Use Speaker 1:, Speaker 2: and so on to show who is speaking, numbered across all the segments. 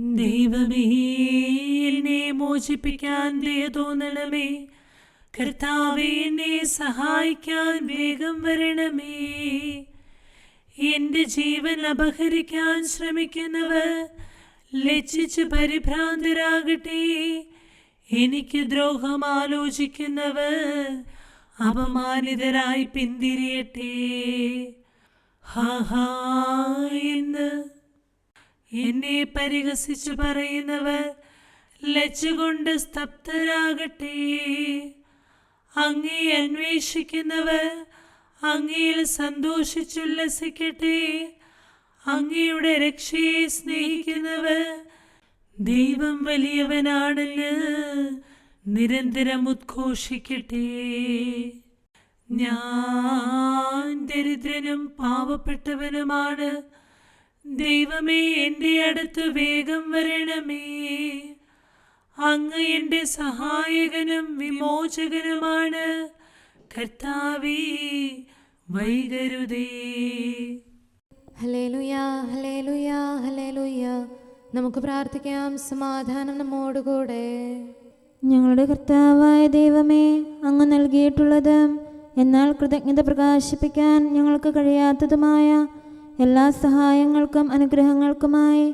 Speaker 1: ദൈവമേ എന്നെ മോചിപ്പിക്കാൻ ദയ തോന്നണമേ. കർത്താവെ എന്നെ സഹായിക്കാൻ വേഗം വരണമേ. എന്റെ ജീവൻ അപഹരിക്കാൻ ശ്രമിക്കുന്നവർ ലജ്ജിച്ച് പരിഭ്രാന്തരാകട്ടെ. എനിക്ക് ദ്രോഹം ആലോചിക്കുന്നവർ അപമാനിതരായി പിന്തിരിയട്ടെ. ഹാ ഹാ എന്ന് എന്നെ പരിഹസിച്ചു പറയുന്നവർ ലജ്ജകൊണ്ട് സ്തബ്ധരാകട്ടെ. അങ്ങേ അന്വേഷിക്കുന്നവർ അങ്ങയിൽ സന്തോഷിച്ചുല്ലസിക്കട്ടെ അങ്ങയുടെ രക്ഷയെ സ്നേഹിക്കുന്നവർ ദൈവം വലിയവനാണെന്ന് നിരന്തരം ഉദ്ഘോഷിക്കട്ടെ. ഞാൻ ദരിദ്രനും പാവപ്പെട്ടവനുമാണ്. ദൈവമേ എന്റെ അടുത്ത് വേഗം വരണമേ. അങ്ങ് എന്റെ സഹായകനും വിമോചകനുമാണ്. കർത്താവേ വൈകരുതേ.
Speaker 2: ഹലേലുയാ ഹലേലുയാ ഹലേലുയാ നമുക്ക് പ്രാർത്ഥിക്കാം സമാധാനം നമ്മോടുകൂടെ.
Speaker 3: ഞങ്ങളുടെ കർത്താവായ ദൈവമേ അങ്ങ് നൽകിയിട്ടുള്ളതും എന്നാൽ കൃതജ്ഞത പ്രകാശിപ്പിക്കാൻ ഞങ്ങൾക്ക് കഴിയാത്തതുമായ എല്ലാ സഹായങ്ങൾക്കും അനുഗ്രഹങ്ങൾക്കുമായി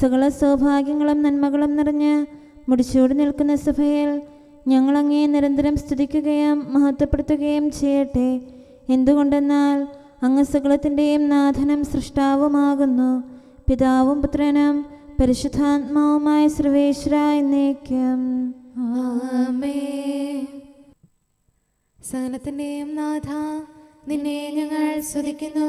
Speaker 3: സകല സൗഭാഗ്യങ്ങളും നന്മകളും നിറഞ്ഞ് മുടിച്ചൂടി നിൽക്കുന്ന സഭയിൽ ഞങ്ങളങ്ങേ നിരന്തരം സ്തുതിക്കുകയും മഹത്വപ്പെടുത്തുകയും ചെയ്യട്ടെ. എന്തുകൊണ്ടെന്നാൽ അങ്ങ് സകലത്തിന്റെയും നാഥനും സൃഷ്ടാവുമാകുന്നു. പിതാവും പുത്രനും പരിശുദ്ധാത്മാവുമായ സർവേശ്വര എന്നേക്കും.
Speaker 2: സകലത്തിന്റെയും നാഥ നിന്നെ ഞങ്ങൾ സ്തുതിക്കുന്നു.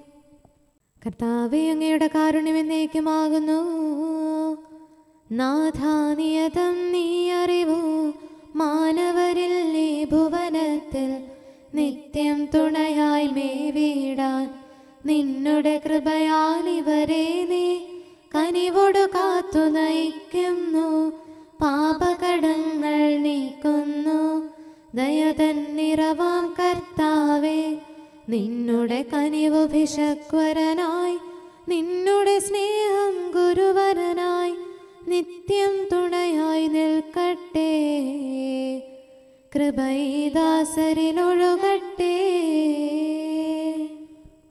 Speaker 2: കർത്താവെ അങ്ങയുടെ കാരുണ്യം എന്നേക്കുമാകുന്നു. നാഥാനിയതം നീ അറിവു. മാനവരിൽ നീ ഭുവനത്തിൽ നിത്യം തുണയായി മേവിടാൻ. നിന്നുടെ കൃപയാൽ ഇവരെ നീ കനിവോട് കാത്തു നയിക്കുന്നു. പാപകടങ്ങൾ നീക്കുന്നു. ദയതൻ നിറവാം കർത്താവേ. നിന്നുടെ കനിവ് ഭിഷക്വരനായി നിന്നുടെ സ്നേഹം ഗുരുവരനായി നിത്യം തുണയായി നിൽക്കട്ടെ. കൃപൈദാസരിലൊഴുകട്ടെ.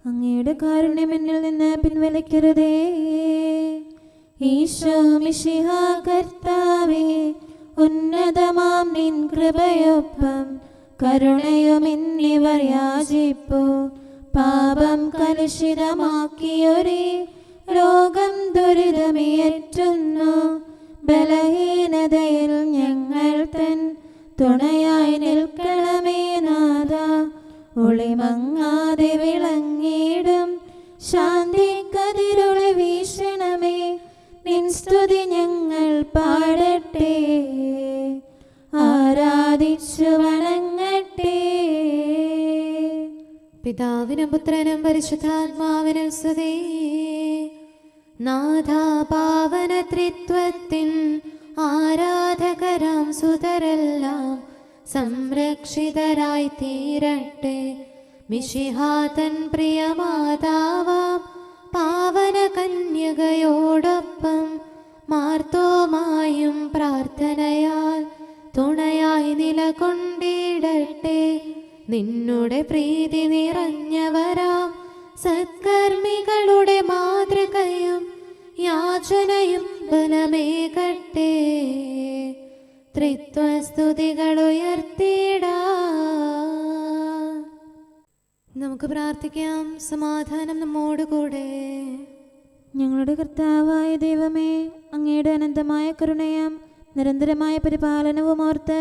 Speaker 3: അങ്ങയുടെ കാരുണ്യം എന്നിൽ നിന്ന് പിൻവലിക്കരുതേ. ഈശോ കർത്താവേ ഉന്നതമാം നിൻ കൃപയൊപ്പം കരുണയും എന്നിവർ യാചിപ്പു. പാപം കലുഷിതമാക്കിയൊരു രോഗം ദുരിതമേറ്റുന്നു. ബലഹീനതയിൽ ഞങ്ങൾ തൻ തുണയായി നിൽക്കണമേ നാഥ. ഒളിമങ്ങാതെ വിളങ്ങിയിടും. ശാന്തി കതിരൊളി വീശണമേ. നിൻ സ്തുതി ഞങ്ങൾ പാടട്ടെ. ആരാധിച്ചു വണങ്ങട്ടെ
Speaker 2: പിതാവിനും പുത്രനും പരിശുദ്ധാത്മാവിനും സ്തുതി. നാഥാ പാവന ത്രിത്വത്തിൻ ആരാധകരാം സുതരെല്ലാം സംരക്ഷിതരായി തീരട്ടെ. മിശിഹാതൻ പ്രിയ മാതാവാം പാവന കന്യകയോടൊപ്പം മാർത്തോമായും പ്രാർത്ഥനയാൽ തുണയായി നിലകൊണ്ടിടട്ടെ. നിന്നുടെ പ്രീതി നിറഞ്ഞവരാം. സത്കർമ്മികളുടെ മാതൃകയും യാചനയും ബലമേകട്ടെ ത്രിത്വസ്തുതികൾ ഉയർത്തിടാ നമുക്ക് പ്രാർത്ഥിക്കാം. സമാധാനം നമ്മോട് കൂടെ.
Speaker 3: ഞങ്ങളുടെ കർത്താവായ ദൈവമേ അങ്ങയുടെ അനന്തമായ കരുണയും നിരന്തരമായ പരിപാലനവും ഓർത്ത്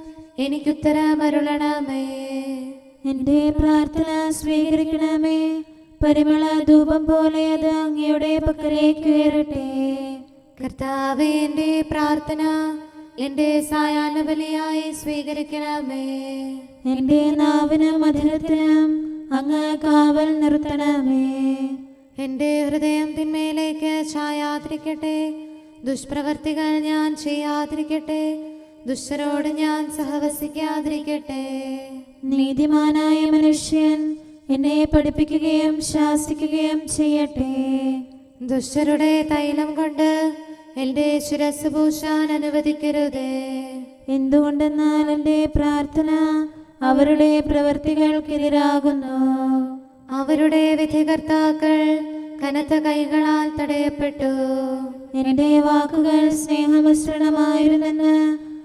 Speaker 2: എനിക്കുത്തരമരുളണമേ.
Speaker 3: എന്റെ പ്രാർത്ഥന സ്വീകരിക്കണമേ. പരിമള ധൂപം പോലെ അത് അങ്ങയുടെ പക്കലേക്ക് ഉയരട്ടെ
Speaker 2: കർത്താവെ എന്റെ പ്രാർത്ഥന എന്റെ സായാഹ്ന ബലിയായി സ്വീകരിക്കണമേ.
Speaker 3: എന്റെ നാവിനും മധുരത്തിനും അങ്ങ് കാവൽ നിർത്തണമേ.
Speaker 2: എന്റെ ഹൃദയം തിന്മയിലേക്ക് ചായാതിരിക്കട്ടെ ദുഷ്പ്രവർത്തികൾ ഞാൻ ചെയ്യാതിരിക്കട്ടെ ദുഷ്ടരോട് ഞാൻ സഹവസിക്കാതിരിക്കട്ടെ.
Speaker 3: നീതിമാനായ മനുഷ്യൻ എന്നെ പഠിപ്പിക്കുകയും ശാസിക്കുകയും ചെയ്യട്ടെ.
Speaker 2: ദുഷ്ടരുടെ തൈലം കൊണ്ട് എന്റെ ശിരസ് പൂശാൻ അനുവദിക്കരുതേ.
Speaker 3: എന്തുകൊണ്ടെന്നാൽ എന്റെ പ്രാർത്ഥന അവരുടെ പ്രവർത്തികൾക്കെതിരാകുന്നു.
Speaker 2: അവരുടെ വിധികർത്താക്കൾ കനത്ത കൈകളാൽ തടയപ്പെട്ടു.
Speaker 3: എന്റെ വാക്കുകൾ സ്നേഹമിശ്രണമായിരുന്നെന്ന്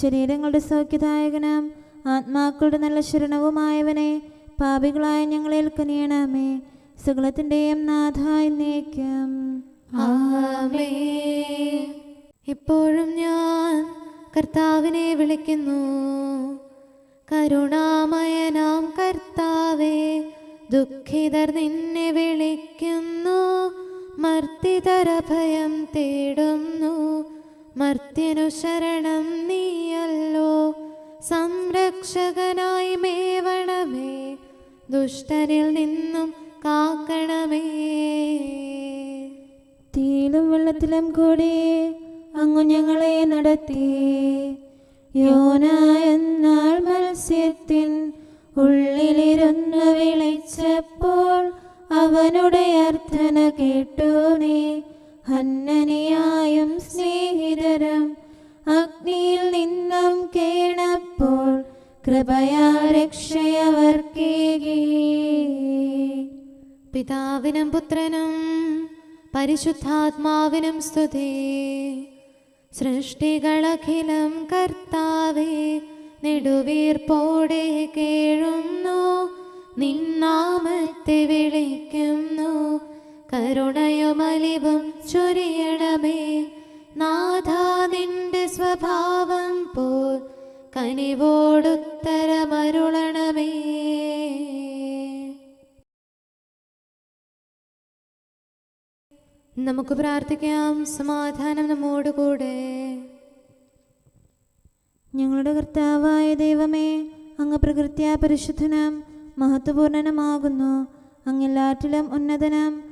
Speaker 3: ശരീരങ്ങളുടെ സൗഖ്യദായകനും. ആത്മാക്കളുടെ നല്ല ശരണവുമായവനെ പാപികളായ ഞങ്ങളിൽ കനിയണമേ സകലത്തിന്റെയും നാഥായി നീക്കം
Speaker 2: ഇപ്പോഴും ഞാൻ കർത്താവിനെ വിളിക്കുന്നു. കരുണാമയനാം കർത്താവേ ദുഃഖിതർ നിന്നെ വിളിക്കുന്നു മർത്തിതരഭയം തേടുന്നു. മർത്യനു ശരണം നീയല്ലോ. സംരക്ഷകനായി മേവണമേ. ദുഷ്ടനിൽ നിന്നും കാക്കണമേ.
Speaker 3: തീയിലും വെള്ളത്തിലും കൂടി അങ്ങു ഞങ്ങളെ നടത്തി. യോന എന്നാൾ മത്സ്യത്തിൻ ഉള്ളിലിരുന്ന് വിളിച്ചപ്പോൾ അവനുടെ അർത്ഥന കേട്ടു നീ. ഹന്നനിയായും സ്നേഹിതരം അഗ്നിയിൽ നിന്നും കേണപ്പോൾ കൃപയാ രക്ഷയവർക്കേകി.
Speaker 2: പിതാവിനും പുത്രനും പരിശുദ്ധാത്മാവിനും സ്തുതി. സൃഷ്ടികളഖിലം കർത്താവേ നെടുവീർപ്പോടെ കേഴുന്നു. നിന്നാമത്തെ വിളിക്കുന്നു. കരുണയുമലിവും ചൊരിയണമേ. നാഥാ നിന്റെ സ്വഭാവം പോൽ കനിവോടുത്തരമരുളണമേ. നമുക്ക് പ്രാർത്ഥിക്കാം. സമാധാനം നമ്മോടുകൂടെ.
Speaker 3: ഞങ്ങളുടെ കർത്താവായ ദൈവമേ അങ്ങ് പ്രകൃത്യാ പരിശുദ്ധനം മഹത്വപൂർണനമാകുന്നു അങ്ങെല്ലാറ്റിലും ഉന്നതനം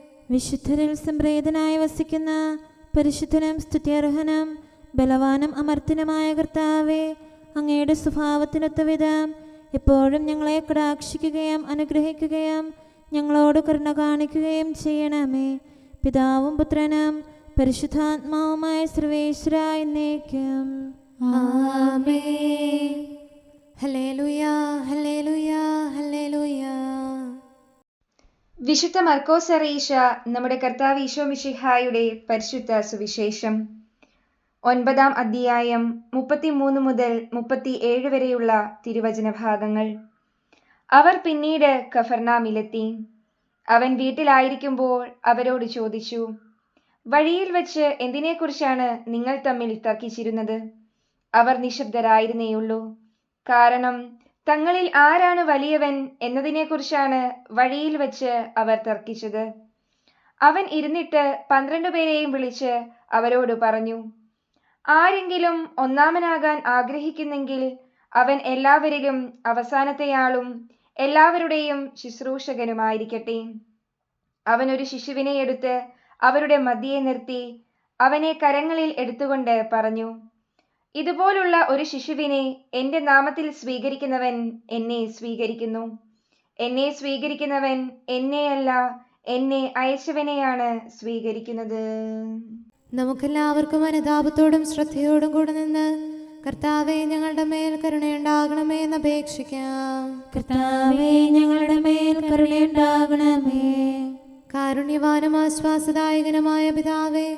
Speaker 3: വിശുദ്ധരിൽ സംപ്രേതനായി വസിക്കുന്ന പരിശുദ്ധനും സ്തുത്യർഹനും ബലവാനും അമർത്തിനുമായ കർത്താവെ അങ്ങയുടെ സ്വഭാവത്തിനൊത്ത വിധം എപ്പോഴും ഞങ്ങളെ കടാക്ഷിക്കുകയും അനുഗ്രഹിക്കുകയും ഞങ്ങളോട് കരുണ കാണിക്കുകയും ചെയ്യണമേ. പിതാവും പുത്രനും പരിശുദ്ധാത്മാവുമായ സർവേശ്വര എന്നേക്കും.
Speaker 2: ആമേൻ. ഹല്ലേലൂയ ഹല്ലേലൂയ ഹല്ലേലൂയ.
Speaker 4: വിശുദ്ധ മർക്കോസ് അറിയിച്ച നമ്മുടെ കർത്താവ് ഈശോ മിഷിഹായുടെ പരിശുദ്ധ സുവിശേഷം. ഒൻപതാം അധ്യായം മുപ്പത്തിമൂന്ന് മുതൽ മുപ്പത്തി ഏഴ് വരെയുള്ള തിരുവചന ഭാഗങ്ങൾ. അവർ പിന്നീട് കഫർനാമിലെത്തി. അവൻ വീട്ടിലായിരിക്കുമ്പോൾ അവരോട് ചോദിച്ചു വഴിയിൽ വെച്ച് എന്തിനെക്കുറിച്ചാണ് നിങ്ങൾ തമ്മിൽ തർക്കിച്ചിരുന്നത്? അവർ നിശബ്ദരായിരുന്നേയുള്ളൂ. കാരണം തങ്ങളിൽ ആരാണ് വലിയവൻ എന്നതിനെക്കുറിച്ചാണ് വഴിയിൽ വെച്ച് അവർ തർക്കിച്ചത്. അവൻ ഇരുന്നിട്ട് പന്ത്രണ്ട് പേരെയും വിളിച്ച് അവരോട് പറഞ്ഞു ആരെങ്കിലും ഒന്നാമനാകാൻ ആഗ്രഹിക്കുന്നെങ്കിൽ അവൻ എല്ലാവരിലും അവസാനത്തെയാളും എല്ലാവരുടെയും ശുശ്രൂഷകനുമായിരിക്കട്ടെ. അവൻ ഒരു ശിശുവിനെ എടുത്ത് അവരുടെ മതിയെ നിർത്തി അവനെ കരങ്ങളിൽ എടുത്തുകൊണ്ട് പറഞ്ഞു ഇതുപോലുള്ള ഒരു ശിശുവിനെ എന്റെ നാമത്തിൽ സ്വീകരിക്കുന്നവൻ എന്നെ സ്വീകരിക്കുന്നു. എന്നെ സ്വീകരിക്കുന്നവൻ എന്നെയല്ല എന്നെ അയച്ചവനെയാണ് സ്വീകരിക്കുന്നത്.
Speaker 2: നമുക്കെല്ലാവർക്കും അനുതാപത്തോടും ശ്രദ്ധയോടും കൂടെ നിന്ന് കർത്താവെ ഞങ്ങളുടെ മേൽ കരുണയുണ്ടാകണമേ എന്ന് അപേക്ഷിക്കാം.
Speaker 3: കർത്താവെ ഞങ്ങളുടെ മേൽ കരുണയുണ്ടാകണമേ.
Speaker 2: കാരുണ്യവാനും ആശ്വാസദായകനുമായ പിതാവേ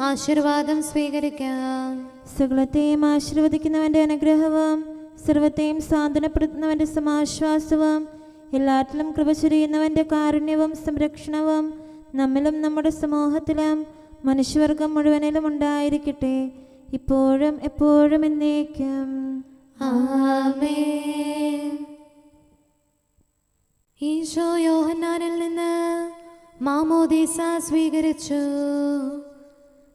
Speaker 2: ആശീർവാദം സ്വീകരിക്കാം.
Speaker 3: സകലത്തെയും ആശീർവദിക്കുന്നവന്റെ അനുഗ്രഹവും സർവത്തെയും സാന്ത്വനപ്പെടുത്തുന്നവന്റെ സമാശ്വാസവും എല്ലാറ്റിലും കൃപ ചൊരിയുന്നവന്റെ കാരുണ്യവും സംരക്ഷണവും നമ്മിലും നമ്മുടെ സമൂഹത്തിലും മനുഷ്യവർഗം മുഴുവനിലും ഉണ്ടായിരിക്കട്ടെ. ഇപ്പോഴും എപ്പോഴും എന്നേക്കും.
Speaker 2: ഈശോ യോഹന്നാനിൽ നിന്ന് മാമോദീസ സ്വീകരിച്ചു.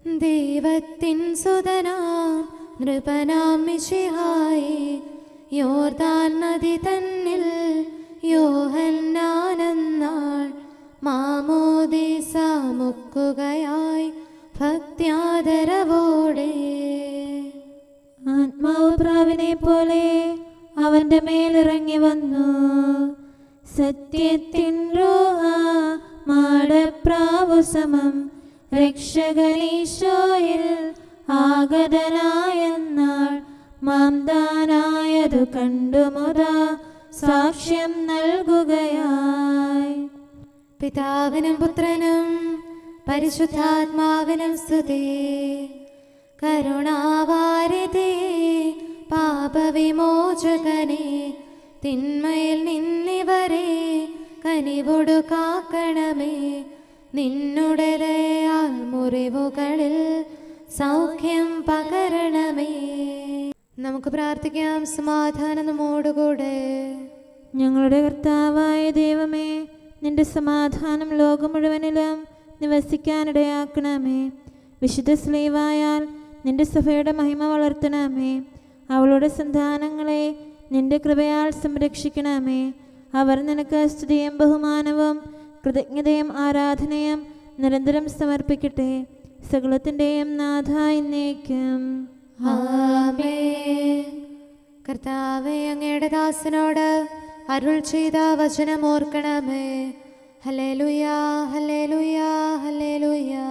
Speaker 2: ദൈവത്തിൻ സുതനാം നൃപനാം മിശിഹായി. യോർദാൻ നദി തന്നിൽ യോഹന്നാനെന്നാൾ മാമോദീസ മുക്കുകയായി ഭക്ത്യാദരവോടെ.
Speaker 3: ആത്മാവ് പ്രാവിനെ പോലെ അവന്റെ മേലിറങ്ങി വന്നു. സത്യത്തിൻ രോഹ മാടപ്രാവു സമം രക്ഷകനീശോയിൽ ആഗതനായെന്നാൾ മാംദാനായതു കണ്ടു കണ്ടുമുത സാക്ഷ്യം നൽകുകയായി.
Speaker 2: പിതാവിനും പുത്രനും പരിശുദ്ധാത്മാവിനും സ്തുതി. കരുണാവാരിതേ പാപവിമോചകനെ തിന്മയിൽ നിന്നിവരെ കനിവൊടു കാക്കണമേ നിന്നുടെ ദയാൽ മുറിവുകളിൽ സൗഖ്യം പകരണമേ. നമുക്ക് പ്രാർത്ഥിക്കാം സമാധാനം നമ്മോടുകൂടെ.
Speaker 3: ഞങ്ങളുടെ കർത്താവായ ദൈവമേ നിന്റെ സമാധാനം ലോകം മുഴുവനിലും നിവസിക്കാനിടയാക്കണമേ. വിശുദ്ധ സ്ലീവായാൽ നിന്റെ സഭയുടെ മഹിമ വളർത്തണമേ. അവളുടെ സന്താനങ്ങളെ നിന്റെ കൃപയാൽ സംരക്ഷിക്കണമേ. അവർ നിനക്ക് സ്തുതിയും ബഹുമാനവും കൃതജ്ഞതയും ആരാധനയും നിരന്തരം സമർപ്പിക്കട്ടെ. സകലത്തിന്റെയും നാഥ എന്നേക്കും.
Speaker 2: കർത്താവെ അങ്ങയുടെ ദാസനോട് അരുൾ ചെയ്ത വചനം ഓർക്കണമേ. ഹലേ ലുയാ ഹലേ ലുയാ ഹലേ ലുയാ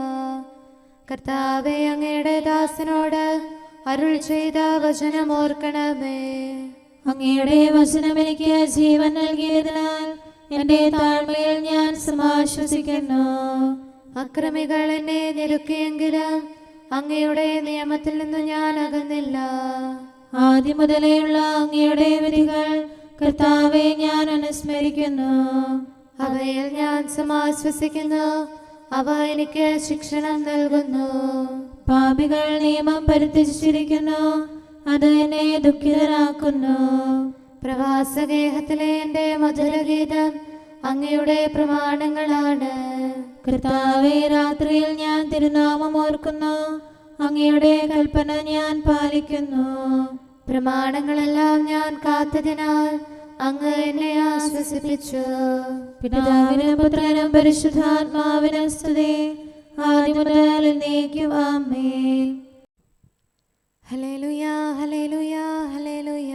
Speaker 2: കർത്താവെ അങ്ങയുടെ ദാസനോട് അരുൾ ചെയ്ത വചനം ഓർക്കണമേ.
Speaker 3: അങ്ങയുടെ വചനം എനിക്ക് ജീവൻ നൽകിയതിനാൽ എന്റെ താഴ്മയിൽ ഞാൻ സമാശ്വസിക്കുന്നു.
Speaker 2: അക്രമികൾ എന്നെ ഞെരുക്കിയെങ്കിലും അങ്ങയുടെ നിയമത്തിൽ നിന്ന് ഞാൻ അകന്നില്ല.
Speaker 3: ആദ്യം മുതലേയുള്ള അങ്ങയുടെ വിധികൾ കർത്താവെ ഞാൻ അനുസ്മരിക്കുന്നു.
Speaker 2: അവയിൽ ഞാൻ സമാശ്വസിക്കുന്നു. അവ എനിക്ക് ശിക്ഷണം നൽകുന്നു.
Speaker 3: പാപികൾ നിയമം പരിത്യജിച്ചിരിക്കുന്നു അത് എന്നെ ദുഃഖിതരാക്കുന്നു.
Speaker 2: പ്രവാസഗേഹത്തിലെ എന്റെ മധുരഗീതം അങ്ങയുടെ പ്രമാണങ്ങളാണ്.
Speaker 3: കർത്താവെ രാത്രിയിൽ ഞാൻ തിരുനാമം ഓർക്കുന്നു. അങ്ങയുടെ കൽപ്പന ഞാൻ പാലിക്കുന്നു.
Speaker 2: പ്രമാണങ്ങളെല്ലാം ഞാൻ കാത്തതിനാൽ അങ്ങ് എന്നെ ആശ്വസിപ്പിച്ചു.
Speaker 3: പിതാവിനും പുത്രനും പരിശുദ്ധാത്മാവിനും സ്തുതി. ആദ്യമുതൽ എന്നേക്കും ആമേൻ.
Speaker 2: ഹലേലുയ ഹലേലുയ ഹലേലുയ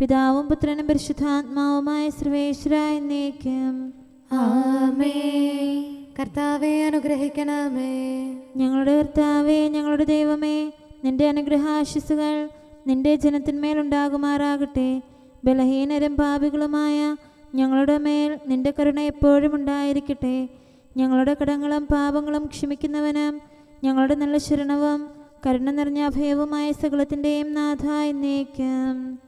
Speaker 3: പിതാവും പുത്രനും പരിശുദ്ധാത്മാവുമായ സർവേശ്വര എന്നേക്കും.
Speaker 2: ആമേ കർത്താവെ അനുഗ്രഹിക്കണമേ.
Speaker 3: ഞങ്ങളുടെ കർത്താവേ ഞങ്ങളുടെ ദൈവമേ നിന്റെ അനുഗ്രഹാശിസുകൾ നിന്റെ ജനത്തിന്മേലുണ്ടാകുമാറാകട്ടെ ബലഹീനരും പാപികളുമായ ഞങ്ങളുടെ മേൽ നിന്റെ കരുണ എപ്പോഴും ഉണ്ടായിരിക്കട്ടെ. ഞങ്ങളുടെ കടങ്ങളും പാപങ്ങളും ക്ഷമിക്കുന്നവനും ഞങ്ങളുടെ നല്ല ശരണവും കരുണ നിറഞ്ഞ അഭയവുമായ സകലത്തിന്റെയും നാഥ എന്നേക്കും.